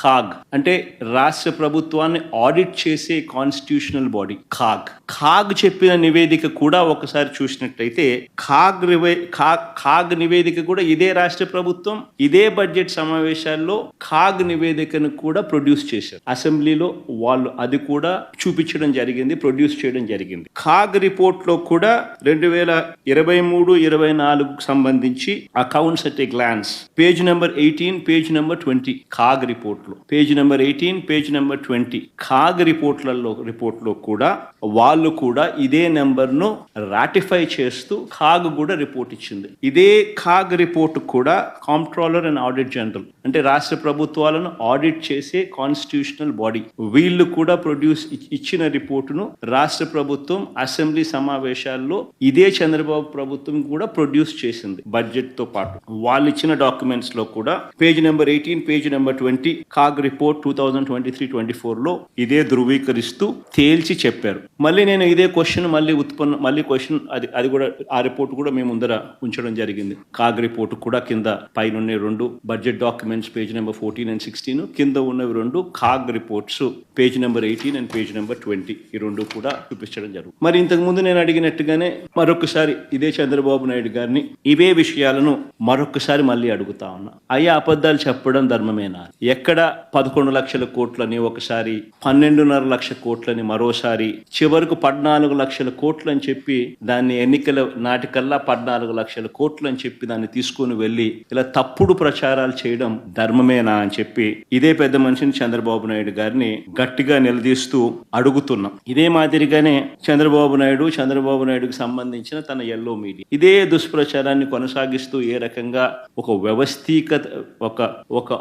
ఖాగ్ అంటే రాష్ట్ర ప్రభుత్వాన్ని ఆడిట్ చేసే కాన్స్టిట్యూషనల్ బాడీ ఖాగ్. ఖాగ్ చెప్పిన నివేదిక కూడా ఒకసారి చూసినట్లయితే ఖాగ్ రివే ఖాగ్ ఖాగ్ నివేదిక కూడా ఇదే రాష్ట్ర ప్రభుత్వం ఇదే బడ్జెట్ సమావేశాల్లో ఖాగ్ నివేదికను కూడా ప్రొడ్యూస్ చేశారు. అసెంబ్లీలో వాళ్ళు అది కూడా చూపించడం జరిగింది ప్రొడ్యూస్ చేయడం జరిగింది. ఖాగ్ రిపోర్ట్లో కూడా రెండు వేల ఇరవై మూడు ఇరవై నాలుగు సంబంధించి accounts at a glance page number eighteen page number twenty CAG report రిపోర్ట్లో page number eighteen page number twenty. CAG రిపోర్ట్లలో రిపోర్ట్లో కూడా వాళ్ళు కూడా ఇదే నెంబర్ను రాటిఫై చేస్తూ ఖాగ్ కూడా రిపోర్ట్ ఇచ్చింది. ఇదే ఖాగ్ రిపోర్ట్ కూడా కాంప్ట్రోలర్ అండ్ ఆడిట్ జనరల్ అంటే రాష్ట్ర ప్రభుత్వాలను ఆడిట్ చేసే కాన్స్టిట్యూషనల్ బాడీ. వీళ్ళు కూడా ప్రొడ్యూస్ ఇచ్చిన రిపోర్టును రాష్ట్ర ప్రభుత్వం అసెంబ్లీ సమావేశాల్లో ఇదే చంద్రబాబు ప్రభుత్వం కూడా ప్రొడ్యూస్ చేసింది బడ్జెట్తో పాటు. వాళ్ళు ఇచ్చిన డాక్యుమెంట్స్లో కూడా page number eighteen page number twenty CAG report two thousand twenty three twenty ఫోర్లో ఇదే ధృవీకరిస్తూ తేల్చి చెప్పారు. మళ్ళీ నేను ఇదే క్వశ్చన్ మళ్ళీ ఉత్పన్న మళ్ళీ క్వశ్చన్ అది అది కూడా ఆ రిపోర్ట్ కూడా మేము ముందర ఉంచడం జరిగింది. కాగ్ రిపోర్ట్ కూడా కింద పైన రెండు budget documents page number fourteen and sixteen కింద ఉన్నవి రెండు CAG reports page number eighteen and page number twenty ఈ రెండు కూడా చూపించడం జరుగుతుంది మరి ఇంతకు ముందు నేను అడిగినట్టుగానే మరొకసారి ఇదే చంద్రబాబు నాయుడు గారిని ఇవే విషయాలను మరొకసారి మళ్ళీ అడుగుతా ఉన్నా. అయ్యా అబద్ధాలు చెప్పడం ధర్మమేనా? ఎక్కడ పదకొండు లక్షల కోట్లని ఒకసారి పన్నెండున్నర లక్ష కోట్లని మరోసారి చివరకు పద్నాలుగు లక్షల కోట్లు అని చెప్పి దాన్ని ఎన్నికల నాటికల్లా పద్నాలుగు లక్షల కోట్లు అని చెప్పి దాన్ని తీసుకొని వెళ్ళి ఇలా తప్పుడు ప్రచారాలు చేయడం ధర్మమేనా అని చెప్పి ఇదే పెద్ద మనిషిని చంద్రబాబు నాయుడు గారిని గట్టిగా నిలదీస్తూ అడుగుతున్నాం. ఇదే మాదిరిగానే చంద్రబాబు నాయుడు చంద్రబాబు నాయుడుకి సంబంధించిన తన ఎల్లో మీడియా ఇదే దుష్ప్రచారాన్ని కొనసాగిస్తూ ఏ రకంగా ఒక వ్యవస్థీకత ఒక ఒక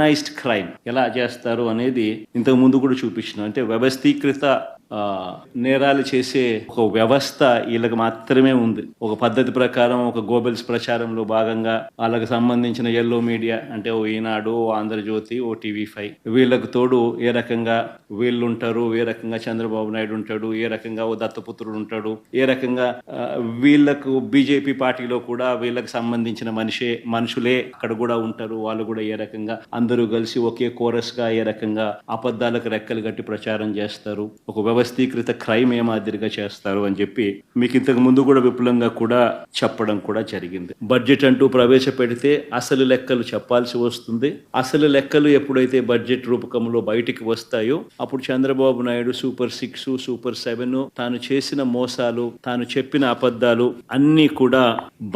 ఆర్గనైజ్డ్ క్రైమ్ ఎలా చేస్తారు అనేది ఇంతకు ముందు కూడా చూపించిన. అంటే వ్యవస్థీకృత నేరాలు చేసే ఒక వ్యవస్థ వీళ్ళకి మాత్రమే ఉంది. ఒక పద్ధతి ప్రకారం ఒక గోబెల్స్ ప్రచారంలో భాగంగా వాళ్ళకి సంబంధించిన ఎల్లో మీడియా అంటే ఓ ఈనాడు ఓ ఆంధ్రజ్యోతి ఓ టీవీ ఫైవ్ వీళ్ళకు తోడు ఏ రకంగా వీళ్ళు ఉంటారు ఏ రకంగా చంద్రబాబు నాయుడు ఉంటాడు ఏ రకంగా ఓ దత్తపుత్రుడు ఉంటాడు ఏ రకంగా వీళ్ళకు బీజేపీ పార్టీలో కూడా వీళ్ళకి సంబంధించిన మనిషే మనుషులే అక్కడ కూడా ఉంటారు. వాళ్ళు కూడా ఏ రకంగా అందరూ కలిసి ఒకే కోరస్గా ఏ రకంగా అబద్ధాలకు రెక్కలు కట్టి ప్రచారం చేస్తారు. ఒక వ్యవస్థీకృత క్రైమ్ ఏ మాదిరిగా చేస్తారు అని చెప్పి మీకు ఇంతకు ముందు కూడా విపులంగా కూడా చెప్పడం కూడా జరిగింది. బడ్జెట్ అంటూ ప్రవేశపెడితే అసలు లెక్కలు చెప్పాల్సి వస్తుంది. అసలు లెక్కలు ఎప్పుడైతే బడ్జెట్ రూపకంలో బయటికి వస్తాయో అప్పుడు Chandrababu Naidu super six super seven తాను చేసిన మోసాలు తాను చెప్పిన అబద్ధాలు అన్నీ కూడా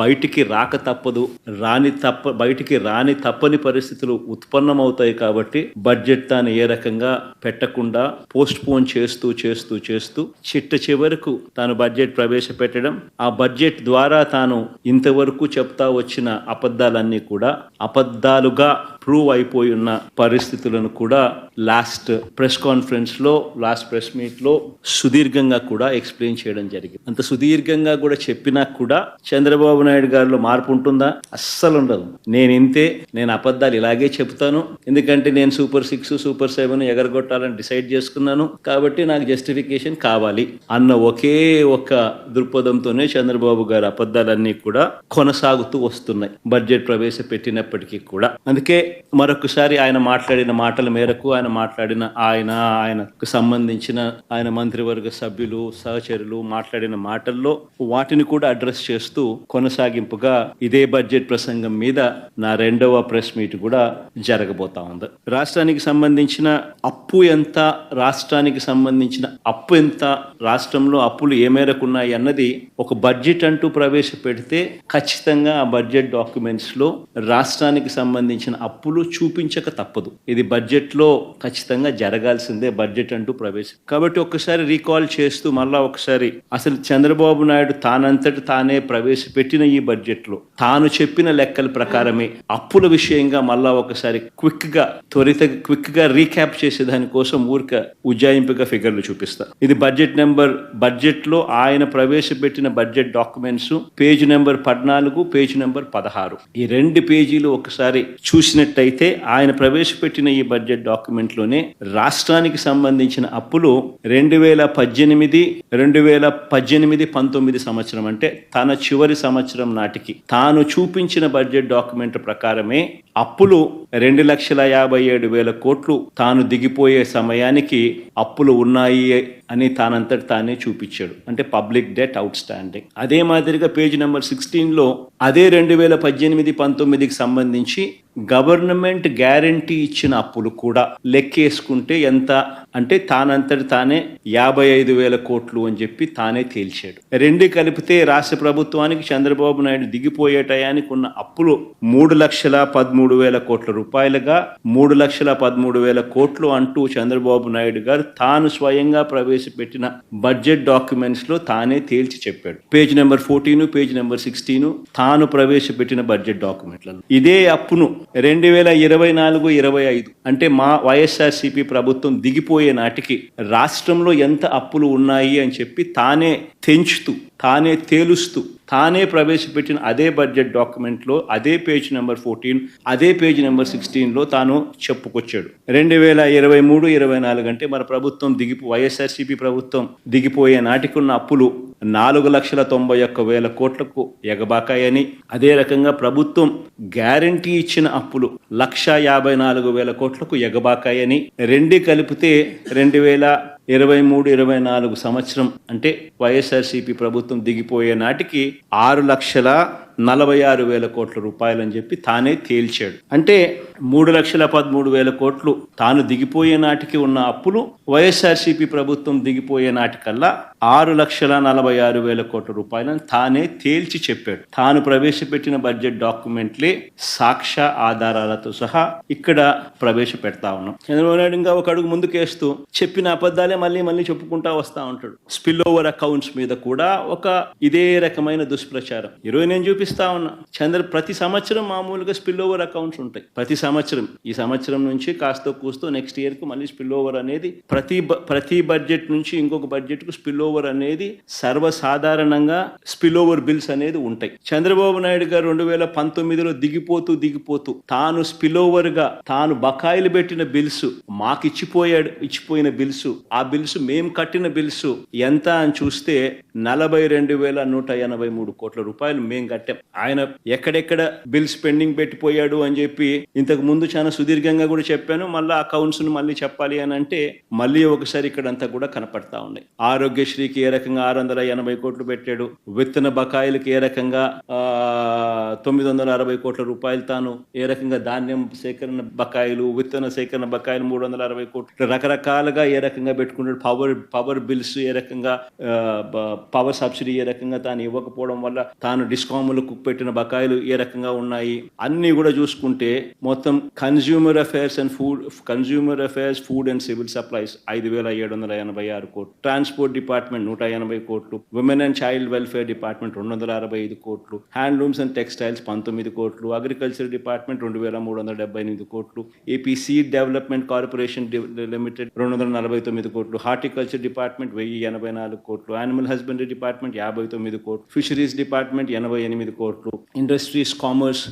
బయటికి రాక తప్పదు. రాని తప్ప బయటికి రాని తప్పని పరిస్థితులు ఉత్పన్నమవుతాయి కాబట్టి బడ్జెట్ తాను ఏ రకంగా పెట్టకుండా పోస్ట్ పోన్ చేస్తూ చేస్తూ చేస్తూ చిట్ట చివరకు తాను బడ్జెట్ ప్రవేశపెట్టడం ఆ బడ్జెట్ ద్వారా తాను ఇంతవరకు చెప్తా వచ్చిన అబద్ధాలన్నీ కూడా అబద్ధాలుగా ప్రూవ్ అయిపోయి ఉన్న పరిస్థితులను కూడా లాస్ట్ ప్రెస్ కాన్ఫరెన్స్లో లాస్ట్ ప్రెస్ మీట్లో సుదీర్ఘంగా కూడా ఎక్స్ప్లెయిన్ చేయడం జరిగింది. అంత సుదీర్ఘంగా కూడా చెప్పినా కూడా చంద్రబాబు నాయుడు గారిలో మార్పు ఉంటుందా? అస్సలు ఉండదు. నేను ఇంతే నేను అబద్ధాలు ఇలాగే చెప్తాను ఎందుకంటే నేను సూపర్ సిక్స్ సూపర్ సెవెన్ ఎగరగొట్టాలని డిసైడ్ చేసుకున్నాను. కాబట్టి నాకు జస్టిఫికేషన్ కావాలి అన్న ఒకే ఒక దృక్పథంతోనే చంద్రబాబు గారి అబద్ధాలన్నీ కూడా కొనసాగుతూ వస్తున్నాయి. బడ్జెట్ ప్రవేశపెట్టినప్పటికీ కూడా. అందుకే మరొకసారి ఆయన మాట్లాడిన మాటల మేరకు ఆయన మాట్లాడిన ఆయన ఆయనకు సంబంధించిన ఆయన మంత్రివర్గ సభ్యులు సహచరులు మాట్లాడిన మాటల్లో వాటిని కూడా అడ్రస్ చేస్తూ కొనసాగింపుగా ఇదే బడ్జెట్ ప్రసంగం మీద నా రెండవ ప్రెస్ మీట్ కూడా జరగబోతా ఉంది. రాష్ట్రానికి సంబంధించిన అప్పు ఎంత రాష్ట్రానికి సంబంధించిన అప్పు ఎంత రాష్ట్రంలో అప్పులు ఏ మేరకు ఉన్నాయి అన్నది ఒక బడ్జెట్ అంటూ ప్రవేశపెడితే ఖచ్చితంగా ఆ బడ్జెట్ డాక్యుమెంట్స్లో రాష్ట్రానికి సంబంధించిన అప్పు అప్పులు చూపించక తప్పదు. ఇది బడ్జెట్లో ఖచ్చితంగా జరగాల్సిందే బడ్జెట్ అంటూ ప్రవేశం. కాబట్టి ఒక్కసారి రీకాల్ చేస్తూ మళ్ళా ఒకసారి అసలు చంద్రబాబు నాయుడు తానంతటి తానే ప్రవేశపెట్టిన ఈ బడ్జెట్లో తాను చెప్పిన లెక్కల ప్రకారమే అప్పుల విషయంగా మళ్ళా ఒకసారి క్విక్గా త్వరిత క్విక్గా రీక్యాప్ చేసే దానికోసం ఊరిక ఉజ్జాయింపుగా ఫిగర్లు చూపిస్తా. ఇది బడ్జెట్ నెంబర్ బడ్జెట్లో ఆయన ప్రవేశపెట్టిన బడ్జెట్ డాక్యుమెంట్స్ పేజ్ నెంబర్ పద్నాలుగు పేజ్ నెంబర్ పదహారు. ఈ రెండు పేజీలు ఒకసారి చూసినట్టు చూసినట్టయితే ఆయన ప్రవేశపెట్టిన ఈ బడ్జెట్ డాక్యుమెంట్లోనే రాష్ట్రానికి సంబంధించిన అప్పులు రెండు వేల పద్దెనిమిది రెండు వేల పద్దెనిమిది పంతొమ్మిది సంవత్సరం అంటే తన చివరి సంవత్సరం నాటికి. తాను చూపించిన బడ్జెట్ డాక్యుమెంట్ ప్రకారమే అప్పులు రెండు లక్షల యాభై ఏడు వేల కోట్లు తాను దిగిపోయే సమయానికి అప్పులు ఉన్నాయి అని తానంతటి తానే చూపించాడు. అంటే పబ్లిక్ డెట్ అవుట్ స్టాండింగ్ అదే మాదిరిగా పేజ్ నెంబర్ సిక్స్టీన్లో అదే రెండు వేల పద్దెనిమిది పంతొమ్మిదికి సంబంధించి గవర్నమెంట్ గ్యారంటీ ఇచ్చిన అప్పులు కూడా లెక్కేసుకుంటే ఎంత? అంటే తానంతటి తానే యాభై ఐదు వేల కోట్లు అని చెప్పి తానే తేల్చాడు. రెండు కలిపితే రాష్ట్ర ప్రభుత్వానికి చంద్రబాబు నాయుడు దిగిపోయే టయానికి ఉన్న అప్పులు మూడు లక్షల పదమూడు వేల కోట్ల రూపాయలుగా మూడు లక్షల పదమూడు వేల కోట్లు అంటూ చంద్రబాబు నాయుడు గారు తాను స్వయంగా ప్రవేశపెట్టిన బడ్జెట్ డాక్యుమెంట్స్లో తానే తేల్చి చెప్పాడు. Page number fourteen page number sixteen తాను ప్రవేశపెట్టిన బడ్జెట్ డాక్యుమెంట్లలో. ఇదే అప్పును రెండు వేల ఇరవై నాలుగు ఇరవై ఐదు అంటే మా వైఎస్ఆర్సీపీ ప్రభుత్వం దిగిపోయి నాటికి రాష్ట్రంలో ఎంత అప్పులు ఉన్నాయి అని చెప్పి తానే తెంచుతూ తానే తేలుస్తూ తానే ప్రవేశపెట్టిన అదే బడ్జెట్ డాక్యుమెంట్లో అదే పేజ్ నెంబర్ ఫోర్టీన్ అదే పేజ్ నెంబర్ సిక్స్టీన్లో తాను చెప్పుకొచ్చాడు. రెండు వేల ఇరవై మూడు ఇరవై నాలుగు అంటే మన ప్రభుత్వం దిగిపో వైఎస్ఆర్సీపీ ప్రభుత్వం దిగిపోయే నాటికున్న అప్పులు నాలుగు లక్షల తొంభై ఒక్క వేల కోట్లకు ఎగబాకాయని. అదే రకంగా ప్రభుత్వం గ్యారంటీ ఇచ్చిన అప్పులు లక్ష యాభై నాలుగు వేల కోట్లకు ఎగబాకాయని. రెండు కలిపితే రెండు వేల ఇరవై మూడు ఇరవై నాలుగు సంవత్సరం అంటే వైఎస్ఆర్సీపీ ప్రభుత్వం దిగిపోయే నాటికి ఆరు లక్షల నలభై ఆరు వేల కోట్ల రూపాయలు అని చెప్పి తానే తేల్చాడు. అంటే మూడు లక్షల పదమూడు వేల కోట్లు తాను దిగిపోయే నాటికి ఉన్న అప్పులు వైఎస్ఆర్సీపీ ప్రభుత్వం దిగిపోయే నాటికల్లా ఆరు లక్షల నలభై ఆరు వేల కోట్ల రూపాయలను తానే తేల్చి చెప్పాడు. తాను ప్రవేశపెట్టిన బడ్జెట్ డాక్యుమెంట్లే సాక్ష్య ఆధారాలతో సహా ఇక్కడ ప్రవేశపెడతా ఉన్నాం. చంద్రబాబు నాయుడు ఇంకా ఒక అడుగు ముందుకేస్తూ చెప్పిన అబద్ధాలే మళ్ళీ మళ్ళీ చెప్పుకుంటా వస్తా ఉంటాడు. స్పిల్ ఓవర్ అకౌంట్స్ మీద కూడా ఒక ఇదే రకమైన దుష్ప్రచారం. ఈరోజు నేను చూపిస్తా ఉన్నా. చంద్ర ప్రతి సంవత్సరం మామూలుగా స్పిల్ ఓవర్ అకౌంట్స్ ఉంటాయి. ప్రతి సంవత్సరం. ఈ సంవత్సరం నుంచి కాస్తో కూస్తో నెక్స్ట్ ఇయర్కు మళ్ళీ స్పిల్ ఓవర్ అనేది ప్రతి ప్రతి బడ్జెట్ నుంచి ఇంకొక బడ్జెట్కు స్పిల్ ఓవర్ అనేది సర్వసాధారణంగా స్పిల్ ఓవర్ బిల్స్ అనేది ఉంటాయి. చంద్రబాబు నాయుడు గారు రెండు వేల పంతొమ్మిదిలో దిగిపోతూ దిగిపోతూ తాను స్పిల్ ఓవర్గా తాను బకాయిలు పెట్టిన బిల్స్ మాకు ఇచ్చిపోయాడు ఇచ్చిపోయిన బిల్స్ ఆ బిల్స్ మేము కట్టిన బిల్స్ ఎంత అని చూస్తే నలభై రెండు వేల నూట ఎనభై మూడు కోట్ల రూపాయలు మేము కట్టాం. ఆయన ఎక్కడెక్కడ బిల్స్ పెండింగ్ పెట్టిపోయాడు అని చెప్పి ఇంతకు ముందు చాలా సుదీర్ఘంగా కూడా చెప్పాను. మళ్ళీ అకౌంట్స్ను మళ్ళీ చెప్పాలి అని అంటే మళ్ళీ ఒకసారి ఇక్కడంతా కూడా కనపడతా ఉన్నాయి. ఆరోగ్యశ్రీకి ఏ రకంగా ఆరు వందల ఎనభై కోట్లు పెట్టాడు. విత్తన బకాయిలకి ఏ రకంగా ఆ, తొమ్మిది వందల అరవై కోట్ల రూపాయలు తాను ఏ రకంగా ధాన్యం సేకరణ బకాయిలు విత్తన సేకరణ బకాయిలు మూడు వందల అరవై కోట్లు రకరకాలుగా ఏ రకంగా పెట్టుకుంటాడు పవర్ పవర్ బిల్స్ ఏ రకంగా పవర్ సబ్సిడీ ఏ రకంగా తాను ఇవ్వకపోవడం వల్ల తాను డిస్కాములకు పెట్టిన బకాయిలు ఏ రకంగా ఉన్నాయి? అన్ని కూడా చూసుకుంటే మొత్తం consumer affairs and food consumer affairs food and civil supplies ఐదు వేల ఏడు వందల ఎనభై ఆరు కోట్లు. ట్రాన్స్పోర్ట్ డిపార్ట్మెంట్ నూట ఎనభై కోట్లు. Women and child welfare department రెండు వందల అరవై ఐదు కోట్లు. హ్యాండ్లూమ్స్ అండ్ టెక్స్టైల్స్ పంతొమ్మిది కోట్లు. అగ్రికల్చర్ డిపార్ట్మెంట్ రెండు వేల మూడు వందల డెబ్బై ఎనిమిది కోట్లు. AP seed development corporation limited రెండు వందల నలభై తొమ్మిది కోట్లు. హార్టికల్చర్ డిపార్ట్మెంట్ వెయ్యి ఎనభై నాలుగు కోట్లు యానిమల్ హస్బెండరీ డిపార్ట్మెంట్ యాభై తొమ్మిది కోట్లు ఫిషరీస్ డిపార్ట్మెంట్ ఎనభై ఎనిమిది కోట్లు ఇండస్ట్రీస్ కామర్స్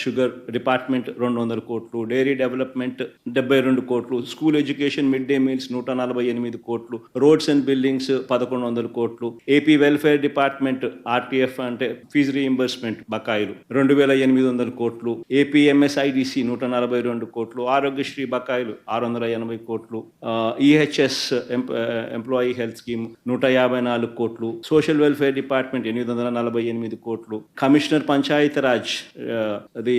షుగర్ డిపార్ట్మెంట్ రెండు వందల కోట్లు డైరీ డెవలప్మెంట్ డెబ్బై రెండు కోట్లు school education mid day meals నూట నలభై ఎనిమిది కోట్లు రోడ్స్ అండ్ బిల్డింగ్స్ పదకొండు వందల కోట్లు ఏపీ వెల్ఫేర్ డిపార్ట్మెంట్ ఆర్టీఎఫ్ అంటే ఫీజు రీయింబర్స్మెంట్ బకాయిలు రెండు వేల ఎనిమిది వందల కోట్లు ఏపీ ఎంఎస్ఐడిసి నూట నలభై రెండు కోట్లు ఆరోగ్యశ్రీ బకాయిలు ఆరు వందల ఎనభై కోట్లు ఈహెచ్ఎస్ ఎంప్లాయీ హెల్త్ స్కీమ్ నూట యాభై నాలుగు కోట్లు. సోషల్ వెల్ఫేర్ డిపార్ట్మెంట్ ఎనిమిది వందల నలభై ఎనిమిది కోట్లు. కమిషనర్ పంచాయతీరాజ్ eh, అది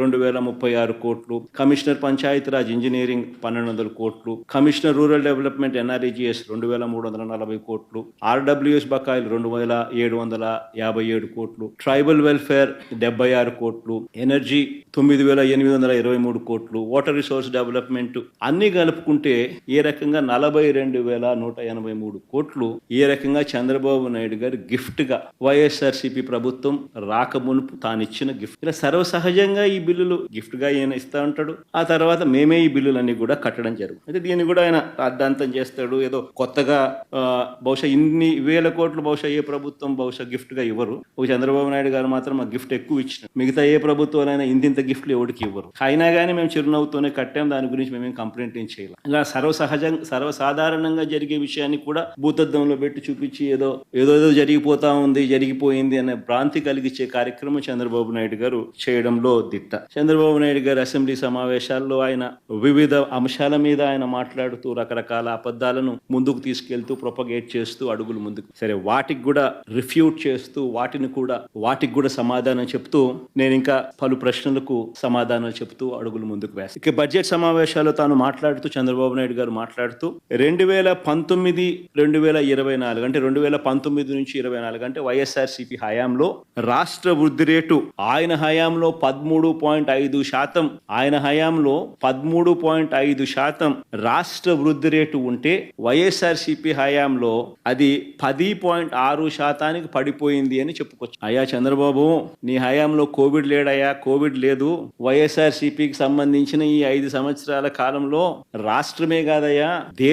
రెండు వేల ముప్పై ఆరు కోట్లు. కమిషనర్ పంచాయతీరాజ్ ఇంజనీరింగ్ పన్నెండు వందల కోట్లు. కమిషనర్ రూరల్ డెవలప్మెంట్ ఎన్ఆర్ఈజిఎస్ రెండు వేల మూడు వందల నలభై కోట్లు. ఆర్డబ్ల్యూఎస్ బకాయిలు రెండు వేల ఏడు వందల యాభై ఏడు కోట్లు. ట్రైబల్ వెల్ఫేర్ డెబ్బై ఆరు కోట్లు. ఎనర్జీ తొమ్మిది వేల ఎనిమిది వందల ఇరవై మూడు కోట్లు. వాటర్ రిసోర్స్ డెవలప్మెంట్ అన్ని కలుపుకుంటే ఏ రకంగా నలభై నలభై రెండు వేల నూట ఎనభై మూడు కోట్లు ఈ రకంగా చంద్రబాబు నాయుడు గారు గిఫ్ట్గా వైఎస్ఆర్సీపీ ప్రభుత్వం రాక మునుపు తాను ఇచ్చిన గిఫ్ట్. ఇలా సర్వసహజంగా ఈ బిల్లులు గిఫ్ట్గా ఈయన ఇస్తా ఉంటాడు. ఆ తర్వాత మేమే ఈ బిల్లులన్నీ కూడా కట్టడం జరుగుతుంది. అయితే దీన్ని కూడా ఆయన అర్ధాంతం చేస్తాడు. ఏదో కొత్తగా బహుశా ఇన్ని వేల కోట్లు బహుశా ఏ ప్రభుత్వం బహుశా గిఫ్ట్గా ఇవ్వరు చంద్రబాబు నాయుడు గారు మాత్రం ఆ గిఫ్ట్ ఎక్కువ ఇచ్చిన. మిగతా ఏ ప్రభుత్వాలైనా ఇంతింత గిఫ్ట్లు ఎవరికి ఇవ్వరు. అయినా కానీ మేము చిరునవ్వుతోనే కట్టాం. దాని గురించి మేమేం కంప్లైంట్ ఏం చేయాలి. ఇలా సర్వసహజంగా సాధారణంగా జరిగే విషయాన్ని కూడా భూతద్దంలో పెట్టి చూపించి ఏదో ఏదో ఏదో జరిగిపోతా ఉంది జరిగిపోయింది అనే భ్రాంతి కలిగించే కార్యక్రమం చంద్రబాబు నాయుడు గారు చేయడంలో దిట్ట. చంద్రబాబు నాయుడు గారు అసెంబ్లీ సమావేశాల్లో ఆయన వివిధ అంశాల మీద ఆయన మాట్లాడుతూ రకరకాల అబద్ధాలను ముందుకు తీసుకెళ్తూ ప్రొపగేట్ చేస్తూ అడుగులు ముందుకు సరే వాటికి కూడా రిఫ్యూట్ చేస్తూ వాటిని కూడా వాటికి కూడా సమాధానం చెప్తూ నేను ఇంకా పలు ప్రశ్నలకు సమాధానాలు చెప్తూ అడుగులు ముందుకు వేస్తాను ఇక బడ్జెట్ సమావేశాల్లో తాను మాట్లాడుతూ చంద్రబాబు నాయుడు గారు మాట్లాడుతూ రెండు వేల పంతొమ్మిది రెండు వేల ఇరవై నాలుగు అంటే రెండు వేల పంతొమ్మిది నుంచి ఇరవై నాలుగు అంటే వైఎస్ఆర్సీపీ హయాంలో రాష్ట్ర వృద్ధి రేటు ఆయన హయాంలో పదమూడు పాయింట్ ఐదు శాతం ఆయన హయాంలో పదమూడు పాయింట్ ఐదు శాతం రాష్ట్ర వృద్ధి రేటు ఉంటే వైఎస్ఆర్సీపీ హయాంలో అది పది పాయింట్ ఆరు శాతానికి పడిపోయింది అని చెప్పుకోవచ్చు. అయ్యా చంద్రబాబు నీ హయాంలో కోవిడ్ లేడయ్యా కోవిడ్ లేదు. వైఎస్ఆర్సీపీకి సంబంధించిన ఈ ఐదు సంవత్సరాల కాలంలో రాష్ట్రమే కాదయ్యా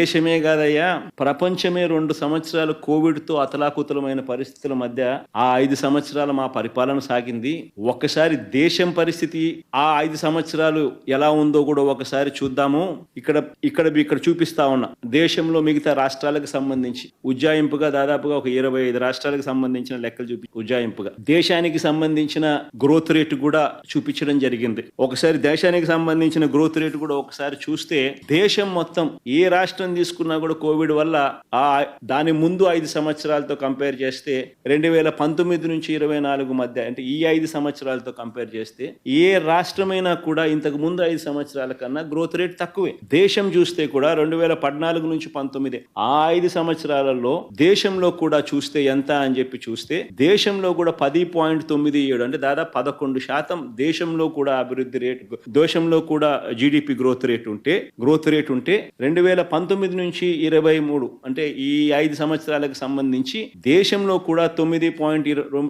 దేశమే కాదయ్యా. ప్రపంచమే రెండు సంవత్సరాలు కోవిడ్తో అతలాకుతలమైన పరిస్థితుల మధ్య ఆ ఐదు సంవత్సరాల మా పరిపాలన సాగింది. ఒక్కసారి దేశం పరిస్థితి ఆ ఐదు సంవత్సరాలు ఎలా ఉందో కూడా ఒకసారి చూద్దాము. ఇక్కడ ఇక్కడ ఇక్కడ చూపిస్తా ఉన్నా. దేశంలో మిగతా రాష్ట్రాలకు సంబంధించి ఉజ్జాయింపుగా దాదాపుగా ఒక ఇరవై ఐదు రాష్ట్రాలకు సంబంధించిన లెక్కలు చూపి ఉజ్జాయింపుగా. దేశానికి సంబంధించిన గ్రోత్ రేట్ కూడా చూపించడం జరిగింది. ఒకసారి దేశానికి సంబంధించిన గ్రోత్ రేట్ కూడా ఒకసారి చూస్తే దేశం మొత్తం ఏ రాష్ట్రం తీసుకున్నా కూడా కోవిడ్ వల్ల ఆ దాని ముందు ఐదు సంవత్సరాలతో కంపేర్ చేస్తే రెండు వేల పంతొమ్మిది నుంచి ఇరవై నాలుగు మధ్య అంటే ఈ ఐదు సంవత్సరాలతో కంపేర్ చేస్తే ఏ రాష్ట్రమైనా కూడా ఇంతకు ముందు ఐదు సంవత్సరాల కన్నా గ్రోత్ రేట్ తక్కువే. దేశం చూస్తే కూడా రెండు వేల పద్నాలుగు నుంచి పంతొమ్మిది ఆ ఐదు సంవత్సరాలలో దేశంలో కూడా చూస్తే ఎంత అని చెప్పి చూస్తే దేశంలో కూడా పది పాయింట్ తొమ్మిది ఏడు అంటే దాదాపు పదకొండు శాతం దేశంలో కూడా అభివృద్ధి రేట్ దేశంలో కూడా జీడిపి గ్రోత్ రేట్ ఉంటే గ్రోత్ రేట్ ఉంటే రెండు వేల పంతొమ్మిది నుంచి ఇరవై మూడు అంటే ఈ ఐదు సంవత్సరాలకు సంబంధించి దేశంలో కూడా తొమ్మిది పాయింట్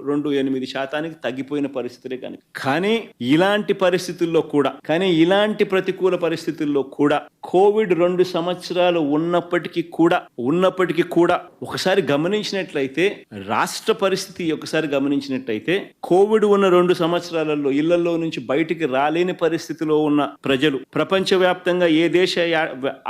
రెండు ఎనిమిది శాతానికి తగ్గిపోయిన పరిస్థితులే కానీ కానీ ఇలాంటి పరిస్థితుల్లో కూడా కానీ ఇలాంటి ప్రతికూల పరిస్థితుల్లో కూడా కోవిడ్ రెండు సంవత్సరాలు ఉన్నప్పటికీ కూడా ఉన్నప్పటికీ కూడా ఒకసారి గమనించినట్లయితే రాష్ట్ర పరిస్థితి ఒకసారి గమనించినట్లయితే కోవిడ్ ఉన్న రెండు సంవత్సరాలలో ఇళ్ళలో నుంచి బయటికి రాలేని పరిస్థితిలో ఉన్న ప్రజలు ప్రపంచవ్యాప్తంగా ఏ దేశ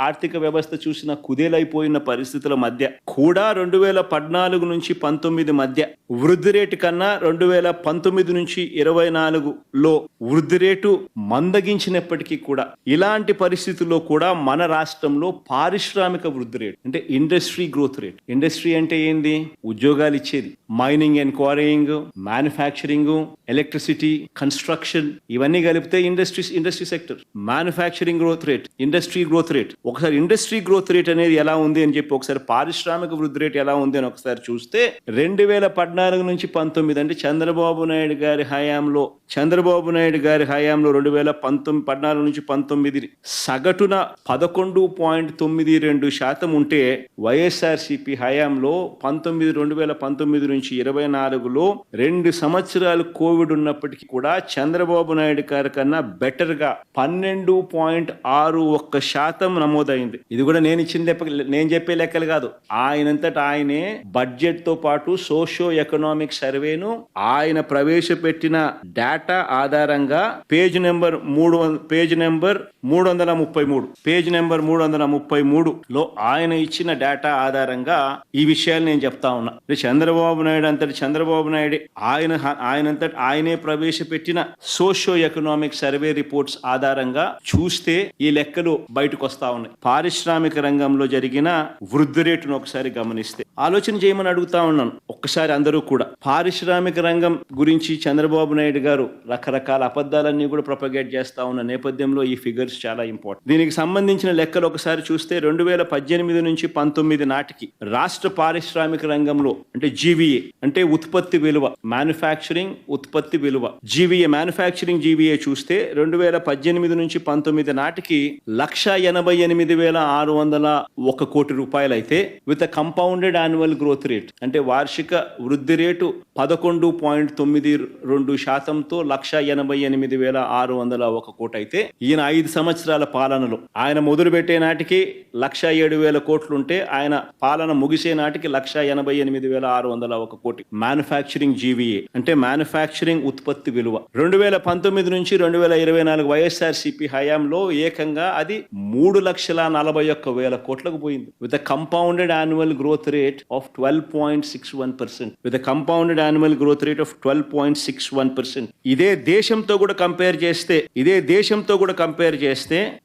ఆర్థిక వ్యవస్థ చూసి చూసినా కుదేలైపోయిన పరిస్థితుల మధ్య కూడా రెండు వేల పద్నాలుగు నుంచి పంతొమ్మిది మధ్య వృద్ధి రేటు కన్నా రెండు వేల పంతొమ్మిది నుంచి ఇరవై నాలుగులో వృద్ధి రేటు మందగించినప్పటికీ కూడా ఇలాంటి పరిస్థితుల్లో కూడా మన రాష్ట్రంలో పారిశ్రామిక వృద్ధి రేటు అంటే ఇండస్ట్రీ గ్రోత్ రేట్. ఇండస్ట్రీ అంటే ఏంది? ఉద్యోగాలు ఇచ్చేది. Mining and quarrying manufacturing electricity construction ఇవన్నీ కలిపితే industries industry sector. Manufacturing growth rate industry growth rate. ఒకసారి ఇండస్ట్రీ గ్రోత్ రేట్ అనేది ఎలా ఉంది అని చెప్పి ఒకసారి పారిశ్రామిక వృద్ధి రేట్ ఎలా ఉంది అని ఒకసారి చూస్తే రెండు వేల పద్నాలుగు నుంచి పంతొమ్మిది అంటే చంద్రబాబు నాయుడు గారి హయాంలో చంద్రబాబు నాయుడు గారి హయాంలో రెండు వేల పంతొమ్మిది పద్నాలుగు నుంచి పంతొమ్మిది సగటున పదకొండు పాయింట్ తొమ్మిది రెండు శాతం ఉంటే వైఎస్ఆర్సిపి హయాంలో పంతొమ్మిది రెండు వేల పంతొమ్మిది నుంచి ఇరవై నాలుగులో రెండు సంవత్సరాలు కోవిడ్ ఉన్నప్పటికీ కూడా చంద్రబాబు నాయుడు గారి కన్నా బెటర్గా పన్నెండు పాయింట్ ఆరు ఒక్క శాతం నమోదైంది. ఇది కూడా నేను ఇచ్చిన లెక్క నేను చెప్పే లెక్కలు కాదు. ఆయనంతట ఆయనే బడ్జెట్తో పాటు సోషో ఎకనామిక్ సర్వేను ఆయన ప్రవేశపెట్టిన డేటా ఆధారంగా పేజ్ నెంబర్ మూడు పేజ్ నెంబర్ మూడు వందల ముప్పై మూడు. పేజ్ నెంబర్ మూడు వందల ముప్పై మూడు లో ఆయన ఇచ్చిన డేటా ఆధారంగా ఈ విషయాలు నేను చెప్తా ఉన్నా. చంద్రబాబు నాయుడు అంతటి చంద్రబాబు నాయుడు ఆయన ఆయనంతటి ఆయనే ప్రవేశపెట్టిన సోషో ఎకనామిక్ సర్వే రిపోర్ట్స్ ఆధారంగా చూస్తే ఈ లెక్కలు బయటకు వస్తా ఉన్నాయి. పారిశ్రామిక రంగంలో జరిగిన వృద్ధి రేటును ఒకసారి గమనిస్తే. ఆలోచన చేయమని అడుగుతా ఉన్నాను ఒక్కసారి అందరూ కూడా. పారిశ్రామిక రంగం గురించి చంద్రబాబు నాయుడు గారు రకరకాల అబద్ధాలన్నీ కూడా ప్రొపగేట్ చేస్తా ఉన్న నేపథ్యంలో ఈ ఫిగర్ ఇయర్స్ చాలా ఇంపార్టెంట్ దీనికి సంబంధించిన లెక్కలు ఒకసారి చూస్తే రెండు వేల పద్దెనిమిది నుంచి పంతొమ్మిది నాటికి రాష్ట్ర పారిశ్రామిక రంగంలో అంటే జీవీఏ అంటే ఉత్పత్తి విలువ మ్యానుఫ్యాక్చరింగ్ ఉత్పత్తి విలువ. జీవీఏ మ్యానుఫ్యాక్చరింగ్ జీవీఏ చూస్తే రెండు వేల పద్దెనిమిది నుంచి పంతొమ్మిది నాటికి లక్ష ఎనభై ఎనిమిది వేల ఆరు వందల ఒక కోటి రూపాయలు అయితే with compounded annual growth rate అంటే వార్షిక వృద్ధి రేటు పదకొండు పాయింట్ తొమ్మిది రెండు శాతంతో లక్ష ఎనభై ఎనిమిది వేల ఆరు వందల ఒక కోటి అయితే ఈయన ఐదు సంవత్సరాల పాలనలో. ఆయన మొదలుపెట్టే నాటికి లక్ష ఏడు వేల కోట్లుంటే ఆయన పాలన ముగిసే నాటికి లక్ష ఎనభై ఎనిమిది వేల ఆరు వందల ఒక కోటి. మ్యానుఫ్యాక్చరింగ్ జీవీఏ అంటే మ్యానుఫ్యాక్చరింగ్ ఉత్పత్తి విలువ. రెండు వేల పంతొమ్మిది నుంచి రెండు వేల ఇరవై నాలుగు వైఎస్ఆర్ సిపి హయాంలో ఏకంగా అది మూడు లక్షల నలభై ఒక్క వేల కోట్లకు పోయింది. With compounded annual growth rate of twelve point six one percent with compounded annual growth rate of twelve point six one percent ఇదే దేశంతో కూడా కంపేర్ చేస్తే ఇదే దేశంతో కూడా కంపేర్ చేస్తే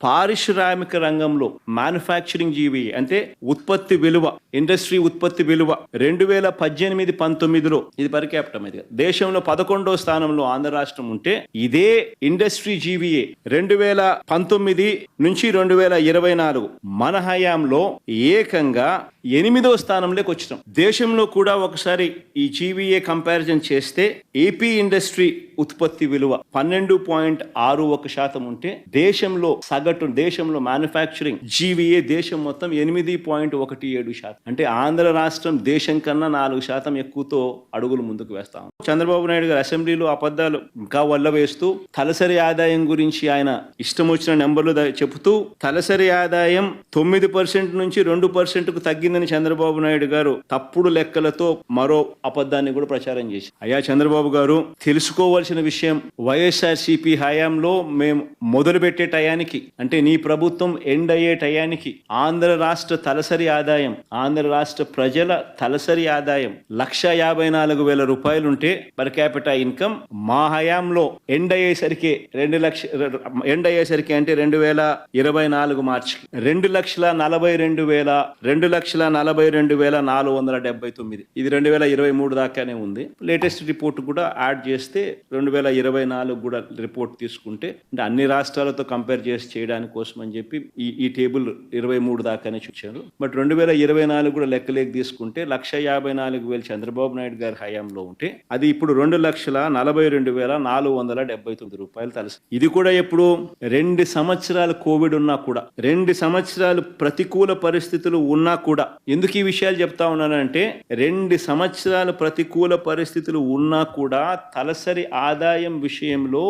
పారిశ్రామిక రంగంలో మ్యానుఫ్యాక్చరింగ్ జీవి అంటే ఉత్పత్తి విలువ ఇండస్ట్రీ ఉత్పత్తి విలువ రెండు వేల పద్దెనిమిది పంతొమ్మిదిలో ఇది పర్ ఇది దేశంలో పదకొండో స్థానంలో ఆంధ్ర రాష్ట్రం ఉంటే ఇదే ఇండస్ట్రీ జీవీఏ రెండు వేల పంతొమ్మిది నుంచి రెండు వేల ఇరవై నాలుగు మన హయాంలో ఏకంగా ఎనిమిదో స్థానంలోకి వచ్చినాం. దేశంలో కూడా ఒకసారి ఈ జీవీఏ కంపారిజన్ చేస్తే ఏపీ ఇండస్ట్రీ ఉత్పత్తి విలువ పన్నెండు పాయింట్ ఆరు ఒక శాతం ఉంటే దేశం దేశంలో సగటు దేశంలో మ్యానుఫ్యాక్చరింగ్ జీవీఏ దేశం మొత్తం ఎనిమిది పాయింట్ ఒకటి ఏడు శాతం. అంటే ఆంధ్ర రాష్ట్రం దేశం కన్నా నాలుగు శాతం ఎక్కువతో అడుగులు ముందుకు వేస్తాం చంద్రబాబు నాయుడు గారు అసెంబ్లీలో అబద్ధాలు ఇంకా వల్ల వేస్తూ తలసరి ఆదాయం గురించి ఆయన ఇష్టం వచ్చిన నెంబర్లు చెబుతూ తలసరి ఆదాయం తొమ్మిది పర్సెంట్ నుంచి రెండు పర్సెంట్కు తగ్గిందని చంద్రబాబు నాయుడు గారు తప్పుడు లెక్కలతో మరో అబద్ధాన్ని కూడా ప్రచారం చేసి అయ్యా చంద్రబాబు గారు తెలుసుకోవాల్సిన విషయం వైఎస్ఆర్ సిపి హయాంలో మేము మొదలు పెట్టే టయానికి అంటే నీ ప్రభుత్వం ఎండ్ అయ్యే టయానికి ఆంధ్ర రాష్ట్ర తలసరి ఆదాయం ఆంధ్ర రాష్ట్ర ప్రజల తలసరి ఆదాయం లక్ష యాభై నాలుగు వేల రూపాయలు ఉంటే పర్ క్యాపిటా ఇన్కమ్ మా హయాంలో ఎండ్ అయ్యేసరికి రెండు లక్ష ఎండ్ అయ్యేసరికి అంటే రెండు వేల ఇరవై నాలుగు మార్చి రెండు లక్షల నలభై రెండు వేల రెండు లక్షల నలభై రెండు వేల నాలుగు వందల డెబ్బై తొమ్మిది. ఇది రెండు వేల ఇరవై మూడు దాకానే ఉంది. లేటెస్ట్ రిపోర్ట్ కూడా యాడ్ చేస్తే రెండు వేల ఇరవై నాలుగు కూడా రిపోర్ట్ తీసుకుంటే అంటే అన్ని రాష్ట్రాలతో కంపేర్ చేసి చేయడానికి కోసం అని చెప్పి ఈ ఈ టేబుల్ ఇరవై మూడు దాకానే చూచారు బట్ రెండు వేల ఇరవై నాలుగు కూడా లెక్కలేక తీసుకుంటే లక్ష యాభై నాలుగు వేలు చంద్రబాబు నాయుడు గారి హయాంలో ఉంటే అది ఇప్పుడు రెండు లక్షల నలభై రెండు వేల నాలుగు వందల డెబ్బై తొమ్మిది రూపాయలు తలసి. ఇది కూడా ఎప్పుడు రెండు సంవత్సరాలు కోవిడ్ ఉన్నా కూడా రెండు సంవత్సరాలు ప్రతికూల పరిస్థితులు ఉన్నా కూడా ఎందుకు ఈ విషయాలు చెప్తా ఉన్నానంటే రెండు సంవత్సరాలు ప్రతికూల పరిస్థితులు ఉన్నా కూడా తలసరి ఆదాయం విషయంలో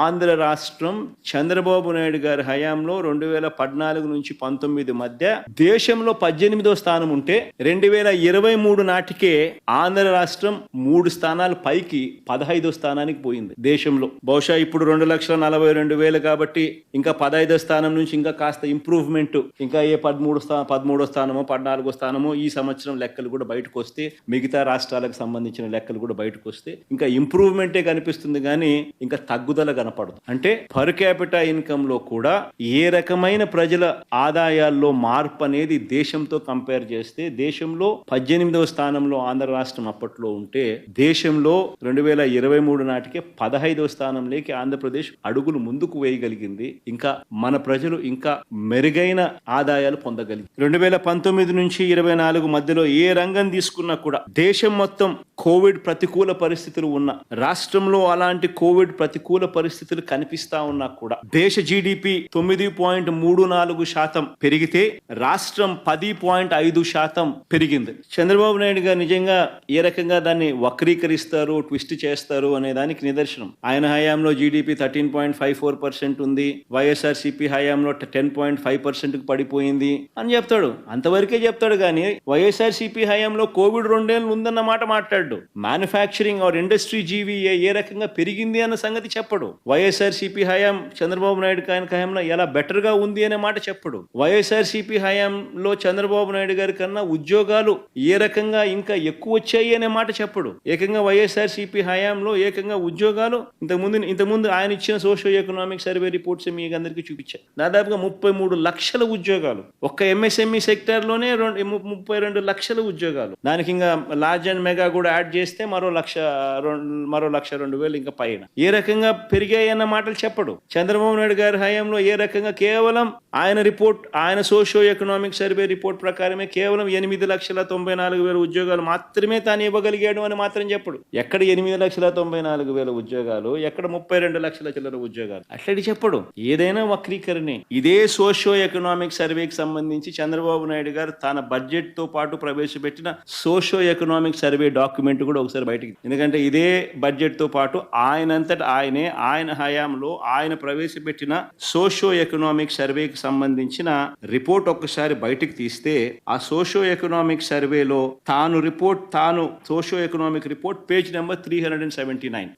ఆంధ్ర రాష్ట్రం చంద్రబాబు నాయుడు గారి హయాంలో రెండు వేల పద్నాలుగు నుంచి పంతొమ్మిది మధ్య దేశంలో పద్దెనిమిదో స్థానం ఉంటే రెండు వేల ఇరవై మూడు నాటికే ఆంధ్ర రాష్ట్రం మూడు స్థానాలు పైకి పదహైదో స్థానానికి పోయింది దేశంలో. బహుశా ఇప్పుడు రెండు లక్షల నలభై రెండు వేలు కాబట్టి ఇంకా పదహైదో స్థానం నుంచి ఇంకా కాస్త ఇంప్రూవ్మెంట్ ఇంకా ఏ పదమూడు స్థానం పదమూడో స్థానమో పద్నాలుగో స్థానమో ఈ సంవత్సరం లెక్కలు కూడా బయటకు వస్తే మిగతా రాష్ట్రాలకు సంబంధించిన లెక్కలు కూడా బయటకు వస్తే ఇంకా ఇంప్రూవ్మెంటే కనిపిస్తుంది కానీ ఇంకా తగ్గుదల కనపడదు. అంటే పర్ క్యాపిటల్ ఇన్కమ్ విషయంలో కూడా ఏ రకమైన ప్రజల ఆదాయాల్లో మార్పు అనేది దేశంతో కంపేర్ చేస్తే దేశంలో పద్దెనిమిదవ స్థానంలో ఆంధ్ర రాష్ట్రం అప్పట్లో ఉంటే దేశంలో రెండు వేల ఇరవై మూడు నాటికే పదహైదవ స్థానంలోకి ఆంధ్రప్రదేశ్ అడుగులు ముందుకు వేయగలిగింది. ఇంకా మన ప్రజలు ఇంకా మెరుగైన ఆదాయాలు పొందగలిగి రెండు వేల పంతొమ్మిది నుంచి ఇరవై నాలుగు మధ్యలో ఏ రంగం తీసుకున్నా కూడా దేశం మొత్తం కోవిడ్ ప్రతికూల పరిస్థితులు ఉన్న రాష్ట్రంలో అలాంటి కోవిడ్ ప్రతికూల పరిస్థితులు కనిపిస్తా ఉన్నా కూడా దేశ జీడిపి తొమ్మిది పాయింట్ మూడు నాలుగు శాతం పెరిగితే రాష్ట్రం పది పాయింట్ ఐదు శాతం పెరిగింది. చంద్రబాబు నాయుడు గారు నిజంగా ఏ రకంగా దాన్ని వక్రీకరిస్తారు ట్విస్ట్ చేస్తారు అనే దానికి నిదర్శనం. ఆయన హయాంలో GDP thirteen point five four percent ఉంది వైఎస్ఆర్ సిపి హయాంలో టెన్ పాయింట్ ఫైవ్ పర్సెంట్ పడిపోయింది అని చెప్తాడు. అంతవరకే చెప్తాడు కానీ వైఎస్ఆర్ సిపి హయాంలో కోవిడ్ రెండేళ్ళు ఉందన్న మాట మాట్లాడు. మ్యానుఫ్యాక్చరింగ్ ఆర్ ఇండస్ట్రీ జీవి ఏ ఏ రకంగా పెరిగింది అన్న సంగతి చెప్పడు. వైఎస్ఆర్ సిపి హయాం చంద్రబాబు నాయుడు ఆయన హయాంలో ఎలా బెటర్గా ఉంది అనే మాట చెప్పడు. వైఎస్ఆర్సీపీ హయాంలో చంద్రబాబు నాయుడు గారి కన్నా ఉద్యోగాలు ఏ రకంగా ఇంకా ఎక్కువ వచ్చాయి అనే మాట చెప్పడు. ఏకంగా వైఎస్ఆర్ సిపి హయాంలో ఏకంగా ఉద్యోగాలు ఇంతకుముందు ఇంతకుముందు ఆయన ఇచ్చిన సోషల్ ఎకనామిక్ సర్వే రిపోర్ట్స్ మీకు అందరికీ చూపించారు దాదాపుగా ముప్పై మూడు లక్షల ఉద్యోగాలు. ఒక్క ఎంఎస్ఎంఈ సెక్టర్లోనే రెండు ముప్పై రెండు లక్షల ఉద్యోగాలు. దానికి ఇంకా లార్జ్ అండ్ మెగా కూడా యాడ్ చేస్తే మరో లక్ష రెండు- మరో లక్ష రెండు వేలు ఇంకా పైన. ఏ రకంగా పెరిగాయి అన్న మాటలు చెప్పడు. చంద్రబాబు నాయుడు గారి హయాంలో ఏ రకంగా కేవలం ఆయన రిపోర్ట్ ఆయన సోషియో ఎకనామిక్ సర్వే రిపోర్ట్ ప్రకారమే కేవలం ఎనిమిది లక్షల తొంభై నాలుగు వేల ఉద్యోగాలు మాత్రమే తాను ఇవ్వగలిగాడు అని మాత్రం చెప్పడు. ఎక్కడ ఎనిమిది లక్షల తొంభై నాలుగు వేల ఉద్యోగాలు ఎక్కడ ముప్పై రెండు లక్షల చిల్లర ఉద్యోగాలు? అట్లాంటి చెప్పడు. ఏదైనా వక్రీకరణే. ఇదే సోషియో ఎకనామిక్ సర్వేకి సంబంధించి చంద్రబాబు నాయుడు గారు తన బడ్జెట్తో పాటు ప్రవేశపెట్టిన సోషియో ఎకనామిక్ సర్వే డాక్యుమెంట్ కూడా ఒకసారి బయటికి ఎందుకంటే ఇదే బడ్జెట్తో పాటు ఆయనంతట ఆయనే ఆయన హయాంలో ఆయన ప్రవేశపెట్టిన సోషో ఎకనామిక్ సర్వేకి సంబంధించిన రిపోర్ట్ ఒక్కసారి బయటకు తీస్తే ఆ సోషో ఎకనామిక్ సర్వేలో తాను రిపోర్ట్ తాను socio economic report page number three hundred and seventy nine.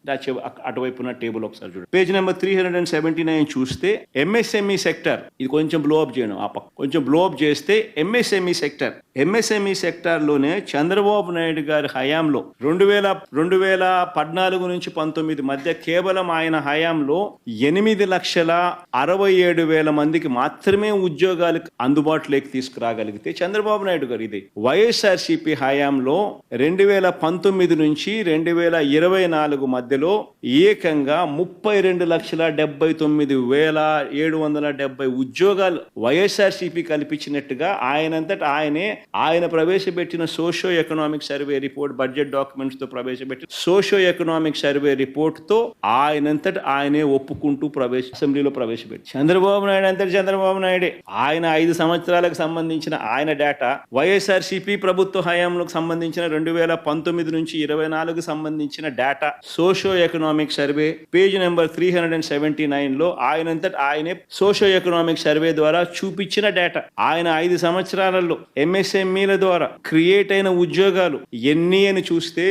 అటువైపున table ఒకసారి చూడండి page number three hundred and seventy nine చూస్తే ఎంఎస్ఎంఈ సెక్టర్. ఇది కొంచెం బ్లో అప్ చేయడం ఆ పక్క. కొంచెం బ్లో అప్ చేస్తే ఎంఎస్ఎంఈ సెక్టర్. ఎంఎస్ఎంఈ సెక్టర్లోనే చంద్రబాబు నాయుడు గారి హయాంలో రెండు వేల రెండు వేల పద్నాలుగు నుంచి పంతొమ్మిది మధ్య కేవలం ఆయన హయాంలో ఎనిమిది లక్షల అరవై ఏడు వేల మందికి మాత్రమే ఉద్యోగాలు అందుబాటులోకి తీసుకురాగలిగితే చంద్రబాబు నాయుడు గారు ఇది. వైఎస్ఆర్సిపి హయాంలో రెండు వేల పంతొమ్మిది నుంచి రెండు వేల ఇరవై నాలుగు మధ్యలో ఏకంగా ముప్పై రెండు లక్షల డెబ్బై తొమ్మిది వేల ఏడు వందల డెబ్బై ఉద్యోగాలు వైఎస్ఆర్సిపి కల్పించినట్టుగా ఆయనంతట ఆయనే ఆయన ప్రవేశపెట్టిన socio economic survey report budget డాక్యుమెంట్స్తో ప్రవేశపెట్టిన సోషో ఎకనామిక్ సర్వే రిపోర్ట్తో ఆయనంతట ఆయనే ఒప్పుకుంటూ ప్రవేశ అసెంబ్లీలో ప్రవేశపెట్టి. చంద్రబాబు నాయుడు అంతటి చంద్రబాబు నాయుడే. ఆయన ఐదు సంవత్సరాలకు సంబంధించిన ఆయన డేటా వైఎస్ఆర్సిపి ప్రభుత్వ హయాంలకు సంబంధించిన రెండు వేల పంతొమ్మిది నుంచి ఇరవై నాలుగు సంబంధించిన data socio economic survey page number three hundred and seventy నైన్లో ఆయనంతట ఆయనే సోషో ఎకనామిక్ సర్వే ద్వారా చూపించిన డేటా ఆయన ఐదు సంవత్సరాలలో ఎంఎస్ఎంఈల ద్వారా క్రియేట్ అయిన ఉద్యోగాలు ఎన్ని అని చూస్తే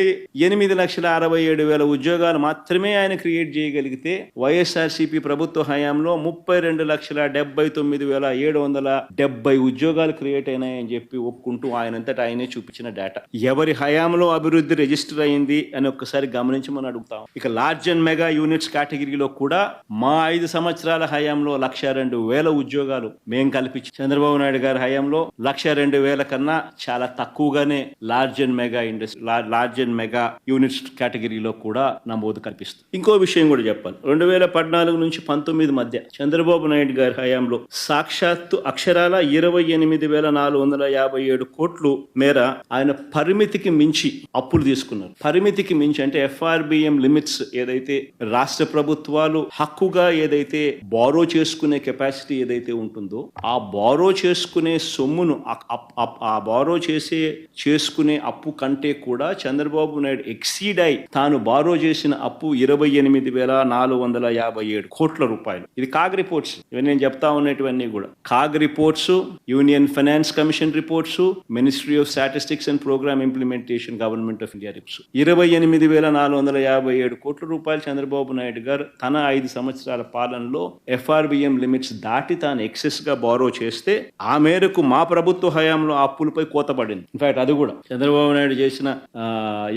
ఎనిమిది లక్షల అరవై ఏడు వేల ఉద్యోగాలు మాత్రమే ఆయన క్రియేట్ చేయగలిగితే వైఎస్ఆర్సీపీ ప్రభుత్వ హయాంలో ముప్పై రెండు లక్షల డెబ్బై తొమ్మిది వేల ఏడు వందల డెబ్బై ఉద్యోగాలు క్రియేట్ అయినాయని చెప్పి ఒప్పుకుంటూ ఆయనంతటా ఆయనే చూపించిన డేటా ఎవరి హయాంలో అభివృద్ధి రిజిస్టర్ అయింది అని ఒక్కసారి గమనించమని అడుగుతాం. ఇక లార్జ్ అండ్ మెగా యూనిట్స్ కేటగిరీలో కూడా మా ఐదు సంవత్సరాల హయాంలో లక్ష రెండు వేల ఉద్యోగాలు మేం కల్పించి చంద్రబాబు నాయుడు గారి హయాంలో లక్ష రెండు వేల కన్నా చాలా తక్కువగానే large and mega industry large and mega units కేటగిరీలో కూడా నమోదు కల్పిస్తుంది. ఇంకో విషయం కూడా చెప్పాలి. రెండు వేల పద్నాలుగు నుంచి పంతొమ్మిది మధ్య చంద్రబాబు నాయుడు గారి హయాంలో సాక్షాత్తు అక్షరాల ఇరవై ఎనిమిది వేల నాలుగు వందల యాభై ఏడు కోట్లు మేర ఆయన పరిమితికి మించి అప్పులు తీసుకున్నారు. పరిమితికి మించి అంటే ఎఫ్ఆర్బిఎం లిమిట్స్ ఏదైతే రాష్ట్ర ప్రభుత్వాలు హక్కుగా ఏదైతే బారో చేసుకునే కెపాసిటీ ఏదైతే ఉంటుందో ఆ బారో చేసుకునే సొమ్మును ఆ- ఆ బారో చేసే చేసుకునే అప్పు కంటే కూడా చంద్రబాబు నాయుడు ఎక్సీడ్ అయి తాను బారో చేసిన అప్పు ఇరవై ఎనిమిది వేల నాలుగు వందల యాభై ఏడు కోట్ల రూపాయలు. ఇది కాగ్ రిపోర్ట్స్. ఇవి నేను చెప్తా ఉన్నటువన్నీ కూడా. CAG reports union finance commission reports ministry of statistics and programme implementation government of India ribs ఇరవై ఎనిమిది వేల నాలుగు వందల యాభై ఏడు కోట్ల రూపాయలు చంద్రబాబు నాయుడు గారు తన ఐదు సంవత్సరాల పాలనలో ఎఫ్ఆర్బిఎం లిమిట్స్ దాటి తాను ఎక్సెస్గా బారో చేస్తే ఆ మేరకు మా ప్రభుత్వ హయాంలో అప్పులపై కోత పడింది ఇన్ఫాక్ట్ అది కూడా. చంద్రబాబు నాయుడు చేసిన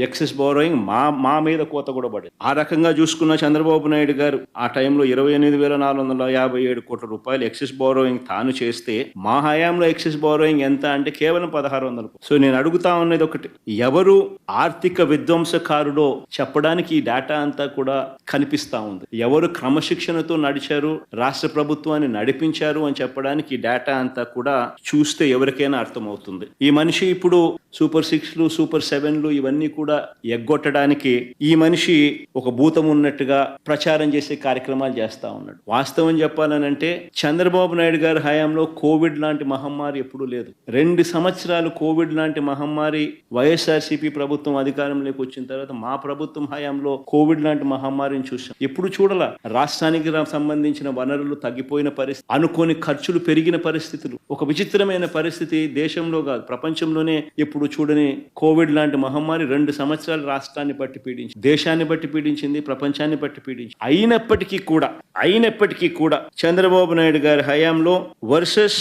ఎక్సెస్ బారోయింగ్ మా మా మీద కోత కూడా పడింది. ఆ రకంగా చూసుకున్న చంద్రబాబు నాయుడు గారు ఆ టైంలో ఇరవై ఎనిమిది వేల నాలుగు వందల యాభై ఏడు కోట్ల రూపాయలు ఎక్సెస్ బారోయింగ్ తాను చేస్తే మా హయాంలో ఎక్సెస్ బారోయింగ్ ఎంత అంటే కేవలం పదహారు వందలు. సో నేను అడుగుతా ఉన్నది ఒకటి ఎవరు ఆర్థిక విధ్వంసకారుడో చెప్పడానికి ఈ డేటా అంతా కూడా కనిపిస్తా ఉంది. ఎవరు క్రమశిక్షణతో నడిచారు రాష్ట్ర ప్రభుత్వాన్ని నడిపించారు అని చెప్పడానికి ఈ డేటా అంతా కూడా చూస్తే ఎవరికైనా అర్థమవుతుంది. ఈ మనిషి ఇప్పుడు సూపర్ సిక్స్లు సూపర్ సెవెన్లు ఇవన్నీ కూడా ఎగ్గొట్టడానికి ఈ మనిషి ఒక భూతం ఉన్నట్టుగా ప్రచారం చేసే కార్యక్రమాలు చేస్తా ఉన్నాడు. వాస్తవం చెప్పాలనంటే చంద్రబాబు నాయుడు గారి హయాంలో కోవిడ్ లాంటి మహమ్మారి ఎప్పుడూ లేదు. రెండు సంవత్సరాలు కోవిడ్ లాంటి మహమ్మారి వైఎస్ఆర్సీపీ ప్రభుత్వం అధికారంలోకి వచ్చిన తర్వాత మా ప్రభుత్వం హయాంలో కోవిడ్ లాంటి మహమ్మారిని చూసాం ఎప్పుడు చూడాల? రాష్ట్రానికి సంబంధించిన వనరులు తగ్గిపోయిన పరిస్థితి అనుకోని ఖర్చులు పెరిగిన పరిస్థితులు. ఒక విచిత్రమైన పరిస్థితి దేశంలో కాదు ప్రపంచంలోనే ఎప్పుడు చూడని కోవిడ్ లాంటి మహమ్మారి రెండు సంవత్సరాలు రాష్ట్రాన్ని బట్టి పీడించి దేశాన్ని బట్టి పీడించింది ప్రపంచాన్ని బట్టి పీడించి అయినప్పటికీ కూడా అయినప్పటికీ కూడా చంద్రబాబు నాయుడు గారి హయాంలో వర్సెస్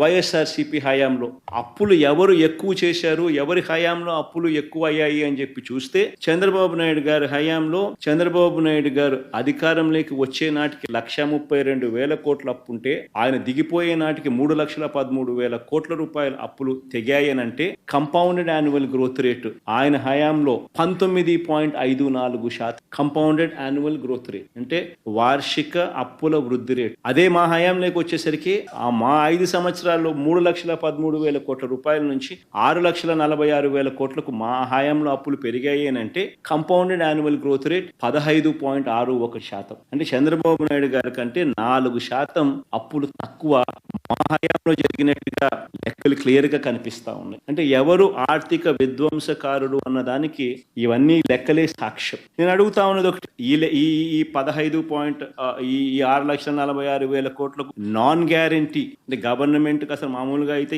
వైఎస్ఆర్ సిపి హయాంలో అప్పులు ఎవరు ఎక్కువ చేశారు ఎవరి హయాంలో అప్పులు ఎక్కువ అయ్యాయి అని చెప్పి చూస్తే చంద్రబాబు నాయుడు గారి హయాంలో చంద్రబాబు నాయుడు గారు అధికారంలోకి వచ్చే నాటికి లక్ష ముప్పై రెండు వేల కోట్ల అప్పు ఉంటే ఆయన దిగిపోయే నాటికి మూడు లక్షల పదమూడు వేల కోట్ల రూపాయల అప్పులు తెగాయనంటే అంటే కంపౌండెడ్ యాన్యువల్ గ్రోత్ రేట్ ఆయన హయాంలో పంతొమ్మిది పాయింట్ ఐదు నాలుగు శాతం కంపౌండెడ్ యాన్యువల్ గ్రోత్ రేట్. అంటే వార్షిక అప్పుల వృద్ధి రేట్. అదే మా హయాంలోకి వచ్చేసరికి ఆ మా ఐదు సంవత్సరాల్లో మూడు లక్షల పదమూడు వేల కోట్ల రూపాయల నుంచి ఆరు లక్షల నలభై ఆరు వేల కోట్లకు మా హయాంలో అప్పులు పెరిగాయి అని అంటే కంపౌండెడ్ యాన్యువల్ గ్రోత్ రేట్ పదహైదు పాయింట్ ఆరు ఒక శాతం. అంటే చంద్రబాబు నాయుడు గారి కంటే నాలుగు శాతం అప్పులు తక్కువ మా హయాంలో జరిగినట్టుగా లెక్కలు క్లియర్గా కనిపిస్తా ఉన్నాయి. అంటే ఎవరు ఆర్థిక విధ్వంసకారుడు అన్న దానికి ఇవన్నీ లెక్కలే సాక్ష్యం. నేను అడుగుతా ఉన్నది ఒకటి ఈ లె- ఈ ఈ పదహైదు పాయింట్ ఈ ఈ ఆరు లక్షల నలభై ఆరు వేల కోట్లకు నాన్ గ్యారంటీ అంటే గవర్నమెంట్కి అసలు మామూలుగా అయితే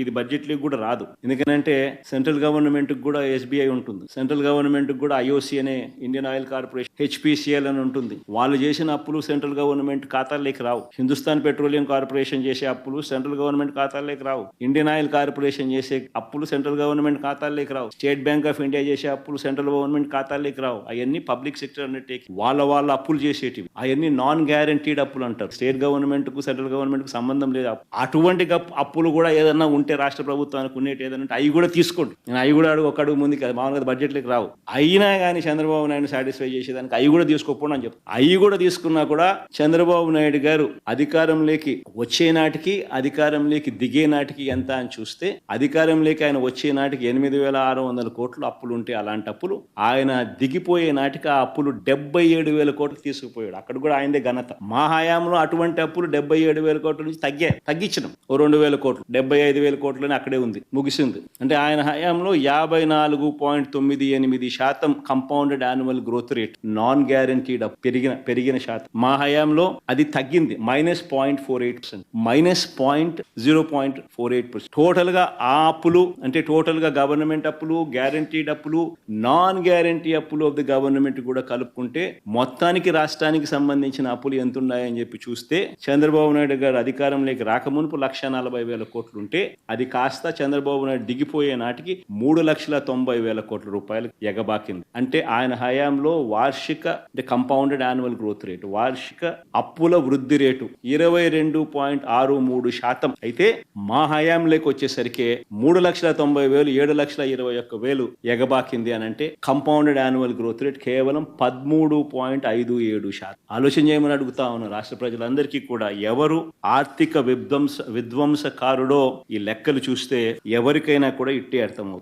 ఇది బడ్జెట్లో కూడా రాదు. ఎందుకంటే సెంట్రల్ గవర్నమెంట్ కూడా ఎస్బీఐ ఉంటుంది. సెంట్రల్ గవర్నమెంట్ కూడా ఐఓసీ అనే ఇండియన్ ఆయిల్ కార్పొరేషన్ హెచ్పిసిఎల్ అని ఉంటుంది. వాళ్ళు చేసిన అప్పులు సెంట్రల్ గవర్నమెంట్ ఖాతాల్లోకి రావు. హిందుస్థాన్ పెట్రోలియం కార్పొరేషన్ చేసే అప్పులు సెంట్రల్ గవర్నమెంట్ ఖాతాల్లోకి రావు. ఇండియన్ ఆయిల్ కార్పొరేషన్ చేసే అప్పులు సెంట్రల్ గవర్నమెంట్ ఖాతాల్లోకి రావు. స్టేట్ బ్యాంక్ ఆఫ్ ఇండియా చేసే అప్పులు సెంట్రల్ గవర్నమెంట్ ఖాతాల్లోకి రావు. అవన్నీ పబ్లిక్ సెక్టర్ అండర్టేక్ వాళ్ళ వాళ్ళ అప్పులు చేసేటివి. అవన్నీ నాన్ గ్యారంటీడ్ అప్పులు అంటారు. స్టేట్ గవర్నమెంట్కు సెంట్రల్ గవర్నమెంట్కు సంబంధం లేదు. అటువంటి అప్పులు కూడా ఏదన్నా ఉంటే రాష్ట్ర ప్రభుత్వానికి ఉండేటి ఏదన్నా ఉంటే అవి కూడా తీసుకోండి. నేను అవి కూడా అడుగు ఒక అడుగు ముందుకు మామూలుగా బడ్జెట్లకు రావు. అయినా కానీ చంద్రబాబు నాయుడు సాటిస్ఫై చేసేదానికి అవి కూడా తీసుకోకపోండి అని చెప్పి అవి కూడా తీసుకున్నా కూడా చంద్రబాబు నాయుడు గారు అధికారంలోకి వచ్చే నాటికి అధికారంలోకి దిగే నాటికి ఎంత అని చూస్తే అధికారంలోకి ఆయన వచ్చే నాటికి ఎనిమిది వేల ఆరు వందల కోట్లు అప్పులు ఉంటే అలాంటి అప్పులు ఆయన దిగిపోయే నాటికి ఆ అప్పులు డెబ్బై ఏడు వేల కోట్లు తీసుకుపోయాడు. అక్కడ కూడా ఆయనదే ఘనత. మా హయాంలో అటువంటి అప్పులు డెబ్బై ఏడు వేల కోట్ల నుంచి తగ్గే తగ్గించడం రెండు వేల కోట్లు డెబ్బై ఐదు వేల కోట్లని అక్కడే ఉంది ముగిసింది. అంటే ఆయన హయాంలో యాభై నాలుగు పాయింట్ తొమ్మిది ఎనిమిది శాతం compounded annual growth rate non guaranteed పెరిగిన పెరిగిన శాతం. మా హయాంలో అది తగ్గింది minus point four eight percent minus point zero point four eight percent టోటల్గా ఆ అప్పులు అంటే టోటల్గా గవర్నమెంట్ అప్పులు గ్యారంటీడ్ అప్పులు నాన్ గ్యారంటీ అప్పులు ఆఫ్ ది గవర్నమెంట్ కూడా కలుపుకుంటే మొత్తానికి రాష్ట్రానికి సంబంధించిన అప్పులు ఎంత ఉన్నాయని చెప్పి చూస్తే చంద్రబాబు నాయుడు గారు అధికారంలోకి రాకమునుపు లక్ష నలభై వేల కోట్లు కోట్లు ఉంటే అది కాస్త చంద్రబాబు నాయుడు దిగిపోయే నాటికి మూడు లక్షల తొంభై వేల కోట్ల రూపాయలు ఎగబాకింది. అంటే ఆయన హయాంలో వార్షిక అంటే కంపౌండెడ్ యాన్యువల్ గ్రోత్ రేటు వార్షిక అప్పుల వృద్ధి రేటు ఇరవై రెండు పాయింట్ ఆరు మూడు శాతం. అయితే మా హయాంలోకి వచ్చేసరికి మూడు లక్షల తొంభై వేలు ఏడు లక్షల ఇరవై ఒక్క వేలు ఎగబాకింది అని అంటే కంపౌండెడ్ యాన్యువల్ గ్రోత్ రేట్ కేవలం పదమూడు పాయింట్ ఐదు ఏడు శాతం. ఆలోచన చేయమని అడుగుతా ఉన్నాను రాష్ట్ర ప్రజలందరికీ కూడా ఎవరు ఆర్థిక విధ్వంస విధ్వంసకారుడో ఈ లెక్కలు చూస్తే ఎవరికైనా కూడా ఇట్టే అర్థమవుతుంది.